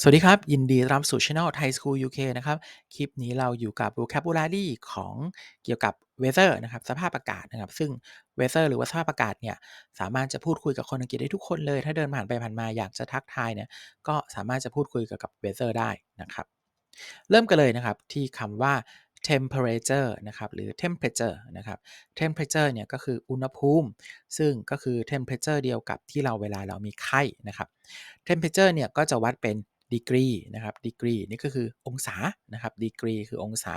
สวัสดีครับ ยินดีต้อนรับสู่ช่อง Thai School UK นะครับ คลิปนี้เราอยู่กับ vocabulary ของเกี่ยวกับ weather นะครับ สภาพอากาศนะครับ ซึ่ง weather หรือว่าสภาพอากาศเนี่ย สามารถจะพูดคุยกับคนอังกฤษได้ทุกคนเลย ถ้าเดินผ่านไปผ่านมาอยากจะทักทายเนี่ย ก็สามารถจะพูดคุยเกี่ยวกับ weather ได้นะครับ เริ่มกันเลยนะครับที่คำว่า temperature นะครับหรือ temperature นะครับ temperature เนี่ยก็คืออุณหภูมิ ซึ่งก็คือ temperature เดียวกับที่เราเวลาเรามีไข้นะครับ temperature เนี่ยก็จะวัดเป็น degree นะครับ degree นี่ก็คือองศานะครับ degree คือองศา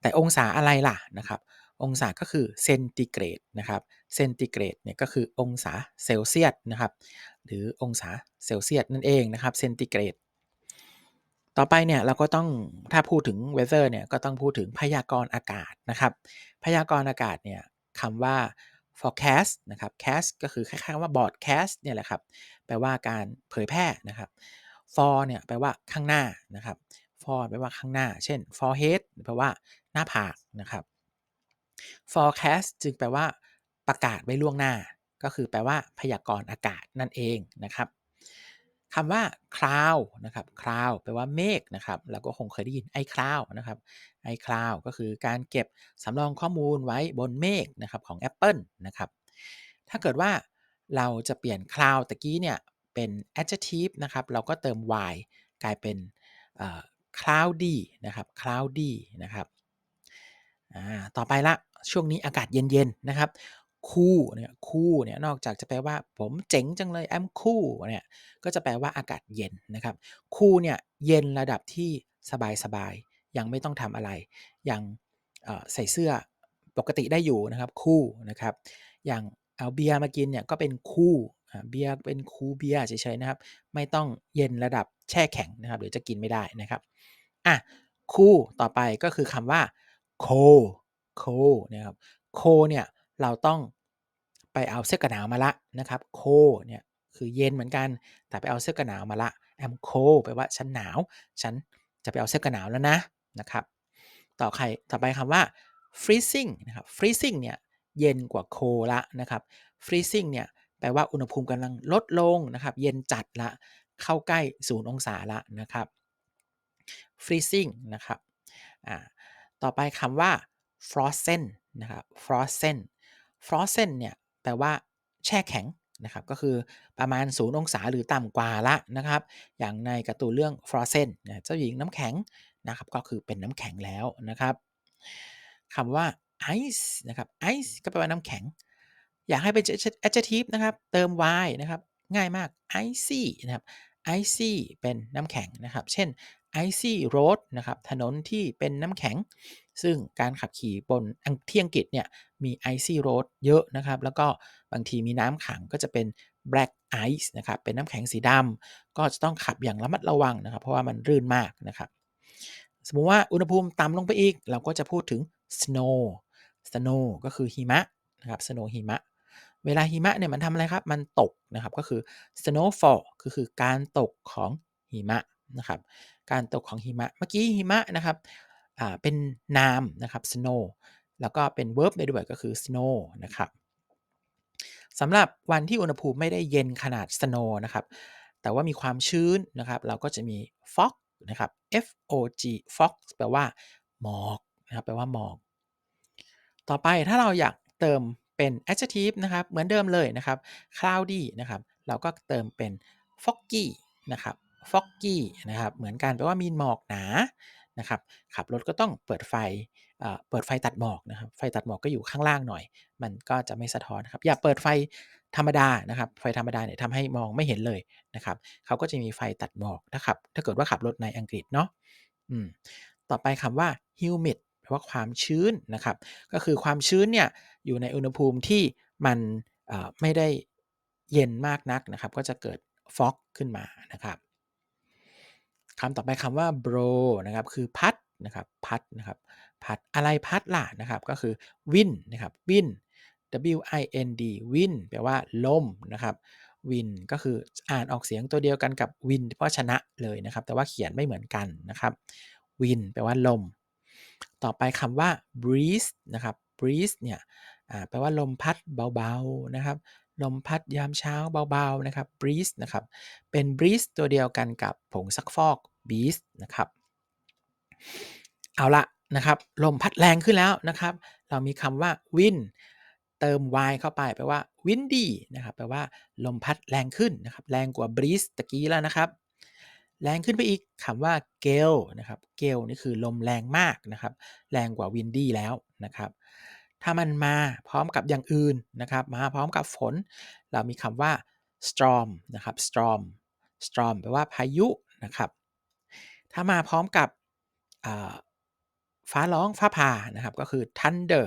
แต่องศาอะไรล่ะนะครับ องศาก็คือเซนติเกรดนะครับเซนติเกรดเนี่ยก็คือองศาเซลเซียสนะครับ หรือองศาเซลเซียสนั่นเองนะครับเซนติเกรดต่อไปเนี่ยเราก็ต้องถ้าพูดถึง weather เนี่ยก็ต้องพูดถึงพยากรณ์อากาศนะครับ พยากรณ์อากาศเนี่ยคำว่า forecast นะครับ cast ก็คือคล้ายๆว่า broadcast เนี่ยแหละครับ แปลว่าการเผยแพร่นะครับ for เนี่ยแปลว่าข้างหน้านะครับ for แปลว่าข้างหน้า เช่น forehead แปลว่าหน้าผากนะครับ forecast จึงแปลว่าประกาศไว้ล่วงหน้า ก็คือแปลว่าพยากรณ์อากาศนั่นเองนะครับคำว่า cloud นะครับ cloud แปลว่าเมฆนะครับเราก็คงเคยได้ยิน iCloud นะครับ iCloud ก็คือการเก็บสำรองข้อมูลไว้บนเมฆนะครับของ Apple นะครับ ถ้าเกิดว่าเราจะเปลี่ยน cloud ตะกี้เนี่ย เป็น adjective นะครับ เราก็เติม y กลายเป็น cloudy นะครับ cloudy นะครับต่อไปละช่วงนี้อากาศเย็นๆนะครับคูลเนี่ย คูลเนี่ย นอกจากจะแปลว่าผมเจ๋งจังเลย I'm cool เนี่ย ก็จะแปลว่าอากาศเย็นนะครับ คูลเนี่ย เย็นระดับที่สบายๆยังไม่ต้องทำอะไร ยังใส่เสื้อปกติได้อยู่นะครับ คูลนะครับ อย่างเอาเบียร์มากิน เนี่ย ก็เป็นคูล เบียร์เป็นคูเบียร์เฉยๆนะครับ ไม่ต้องเย็นระดับแช่แข็งนะครับหรือจะกินไม่ได้นะครับอะคูลต่อไปก็คือคำว่า cold cold นะครับ cold เนี่ยเราต้องไปเอาเสื้อกันหนาวมาละนะครับ cold เนี่ยคือเย็นเหมือนกัน แต่ไปเอาเสื้อกันหนาวมาละ I'm cold แปลว่าฉันหนาว ฉันจะไปเอาเสื้อกันหนาวแล้วนะนะครับ ต่อใครต่อไปคำว่า freezing นะครับ freezing เนี่ยเย็นกว่า cold ละนะครับ freezing เนี่ย แปลว่าอุณหภูมิกำลังลดลงนะครับ เย็นจัดละ เข้าใกล้ศูนย์องศาละนะครับ freezing นะครับต่อไปคำว่า frozen นะครับ frozen frozen เนี่ยแปลว่าแช่แข็งนะครับ ก็คือประมาณศูนย์องศาหรือต่ำกว่าละนะครับ อย่างในกร์ตูนเรื่อง frozen เจ้าหญิงน้ำแข็งนะครับ ก็คือเป็นน้ำแข็งแล้วนะครับคำว่า ice นะครับ ice ก็แปลว่าน้ำแข็ง อยากให้เป็น adjective นะครับ เติม y นะครับ ง่ายมาก icy นะครับ icy เป็นน้ำแข็งนะครับ เช่น icy road นะครับ ถนนที่เป็นน้ำแข็ง ซึ่งการขับขี่บนที่อังกฤษเนี่ยมี icy road เยอะนะครับ แล้วก็บางทีมีน้ำขังก็จะเป็น black ice นะครับ เป็นน้ำแข็งสีดำก็จะต้องขับอย่างระมัดระวังนะครับ เพราะว่ามันรื่นมากนะครับ สมมุติว่าอุณหภูมิต่ำลงไปอีก เราก็จะพูดถึง snow snow ก็คือหิมะนะครับ snow หิมะ เวลาหิมะเนี่ยมันทำอะไรครับ มันตกนะครับ ก็คือ snowfall ก็คือการตกของหิมะนะครับ การตกของหิมะ เมื่อกี้หิมะนะครับอ่าเป็นนามนะครับ snow แล้วก็เป็น verb ได้ด้วยก็คือ snow นะครับสำหรับวันที่อุณหภูมิไม่ได้เย็นขนาด snow นะครับ แต่ว่ามีความชื้นนะครับ เราก็จะมี fog นะครับ f o g fog แปลว่าหมอกนะครับ แปลว่าหมอก ต่อไปถ้าเราอยากเติม เป็น adjective นะครับ เหมือนเดิมเลยนะครับ cloudy นะครับ เราก็เติมเป็น foggy นะครับ foggy นะครับ เหมือนกันแปลว่ามีหมอกหนานะครับ ขับรถก็ต้องเปิดไฟเปิดไฟตัดหมอกนะครับ ไฟตัดหมอกก็อยู่ข้างล่างหน่อย มันก็จะไม่สะท้อนครับ อย่าเปิดไฟธรรมดานะครับ ไฟธรรมดาเนี่ยทำให้มองไม่เห็นเลยนะครับ เขาก็จะมีไฟตัดหมอกถ้าขับ ถ้าเกิดว่าขับรถในอังกฤษเนาะ อืม ต่อไปคำว่า humid แปลว่าความชื้นนะครับ ก็คือความชื้นเนี่ยอยู่ในอุณหภูมิที่มันไม่ได้เย็นมากนักนะครับ ก็จะเกิดฟอกขึ้นมานะครับคำต่อไปคำว่า blow นะครับ คือพัดนะครับพัดนะครับพัดอะไรพัดล่ะนะครับ ก็คือ wind นะครับ wind w i n d wind แปลว่าลมนะครับ wind ก็คืออ่านออกเสียงตัวเดียวกันกับ wind เพราะชนะเลยนะครับ แต่ว่าเขียนไม่เหมือนกันนะครับ wind แปลว่าลม ต่อไปคำว่า breeze นะครับ breeze เนี่ยแปลว่าลมพัดเบาๆนะครับ ลมพัดยามเช้าเบาๆนะครับ breeze นะครับ เป็น breeze ตัวเดียวกันกับผงซักฟอก breeze นะครับ เอาละนะครับ ลมพัดแรงขึ้นแล้วนะครับ เรามีคำว่า wind เติม y เข้าไปแปลว่า windy นะครับ แปลว่าลมพัดแรงขึ้นนะครับ แรงกว่า breeze ตะกี้แล้วนะครับ แรงขึ้นไปอีกคำว่า gale นะครับ gale นี่คือลมแรงมากนะครับ แรงกว่า windy แล้วนะครับ ถ้ามันมาพร้อมกับอย่างอื่นนะครับ มาพร้อมกับฝน เรามีคำว่า storm นะครับ storm storm แปลว่าพายุนะครับ ถ้ามาพร้อมกับฟ้าร้องฟ้าผ่านะครับ ก็คือ thunder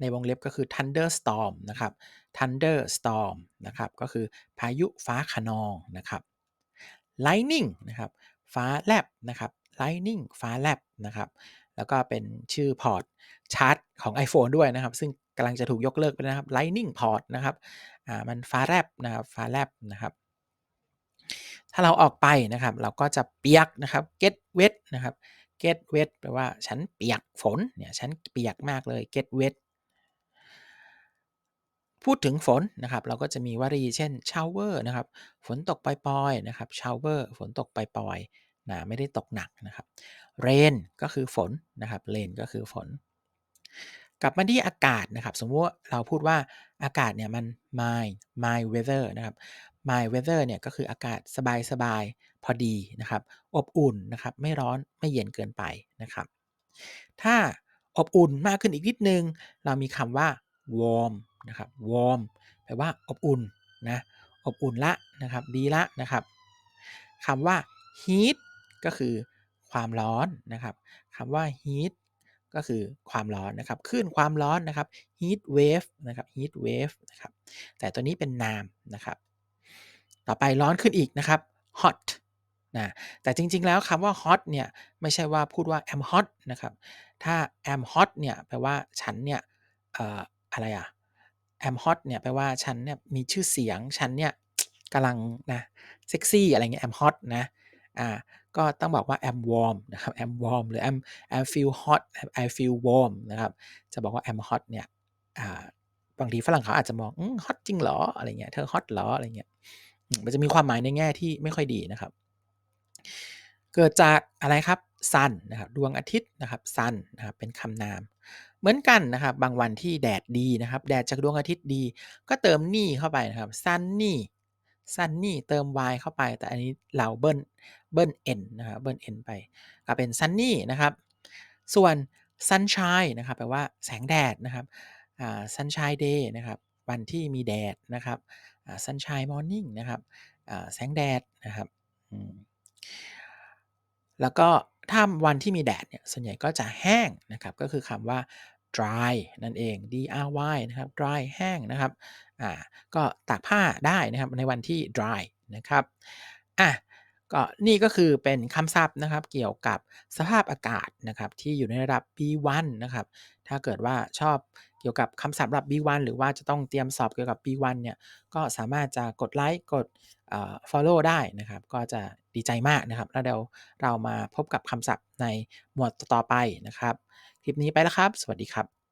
ในวงเล็บก็คือ thunderstorm นะครับ thunderstorm นะครับ ก็คือพายุฟ้าขนองนะครับ lightning นะครับฟ้าแลบนะครับ lightning ฟ้าแลบนะครับแล้วก็เป็นชื่อพอร์ตชาร์จของ iPhone ด้วยนะครับ ซึ่งกำลังจะถูกยกเลิกไปนะครับ lightning port นะครับอ่ามันฟ้าแลบนะครับฟ้าแลบนะครับ ถ้าเราออกไปนะครับ เราก็จะเปียกนะครับ get wet นะครับ get wet แปลว่าฉันเปียกฝนเนี่ยฉันเปียกมากเลย get wet พูดถึงฝนนะครับ เราก็จะมีวลีเช่น shower นะครับ ฝนตกปล่อยๆนะครับ shower ฝนตกปล่อยๆนะไม่ได้ตกหนักนะครับ rain ก็คือฝนนะครับ rain ก็คือฝน กลับมาที่อากาศนะครับ สมมติว่าเราพูดว่าอากาศเนี่ยมัน mild mild weather นะครับ mild weather เนี่ยก็คืออากาศสบายๆพอดีนะครับ อบอุ่นนะครับ ไม่ร้อนไม่เย็นเกินไปนะครับ ถ้าอบอุ่นมากขึ้นอีกนิดนึง เรามีคำว่า warm นะครับ warm แปลว่าอบอุ่นนะอบอุ่นละนะครับดีละนะครับคำว่า heat ก็คือความร้อนนะครับคำว่า heat ก็คือความร้อนนะครับคลื่นความร้อนนะครับ heat wave นะครับ heat wave นะครับแต่ตัวนี้เป็นนามนะครับ ต่อไปร้อนขึ้นอีกนะครับ hot นะแต่จริงๆ แล้วคำว่า hot เนี่ยไม่ใช่ว่าพูดว่า am hot นะครับถ้า am hot เนี่ยแปลว่าฉันเนี่ยอะไรอะ am hot เนี่ยแปลว่าฉันเนี่ยมีชื่อเสียง ฉันเนี่ยกำลังนะเซ็กซี่อะไรเงี้ย am hot นะอ่าก็ต้องบอกว่า am warm นะครับ am warm หรือ am am feel hot I feel warm นะครับ จะบอกว่า am hot เนี่ยอ่าบางทีฝรั่งเขาอาจจะมองฮอืม hot จริงเหรออะไรเงี้ยเธอ hot เหรออะไรเงี้ยมันจะมีความหมายในแง่ที่ไม่ค่อยดีนะครับ เกิดจากอะไรครับ sun นะครับดวงอาทิตย์นะครับ sun นะครับเป็นคำนาม เหมือนกันนะครับ บางวันที่แดดดีนะครับ แดดจากดวงอาทิตย์ดี ก็เติมนี่เข้าไปนะครับ sunny sunny เติม y เข้าไป แต่อันนี้เราเบิ้ลเบิ้ล n นะครับ เบิ้ล n ไปก็เป็น sunny นะครับ ส่วน sunshine นะครับแปลว่าแสงแดดนะครับ sunshine day นะครับวันที่มีแดดนะครับ sunshine morning นะครับแสงแดดนะครับแล้วก็ถ้าวันที่มีแดดเนี่ยส่วนใหญ่ก็จะแห้งนะครับ ก็คือคำว่า dry นั่นเอง dry นะครับ dry แห้งนะครับอ่าก็ตากผ้าได้นะครับในวันที่ dry นะครับอะก็นี่ก็คือเป็นคำศัพท์นะครับเกี่ยวกับสภาพอากาศนะครับที่อยู่ในระดับ B1 นะครับถ้าเกิดว่าชอบเกี่ยวกับคำศัพท์ระดับ B1 หรือว่าจะต้องเตรียมสอบเกี่ยวกับ B1 เนี่ยก็สามารถจะกดไลค์กด follow ได้นะครับ ก็จะดีใจมากนะครับ แล้วเดี๋ยวเรามาพบกับคำศัพท์ในหมวดต่อไปนะครับ ลิปนี้ไปแล้วครับ สวัสดีครับ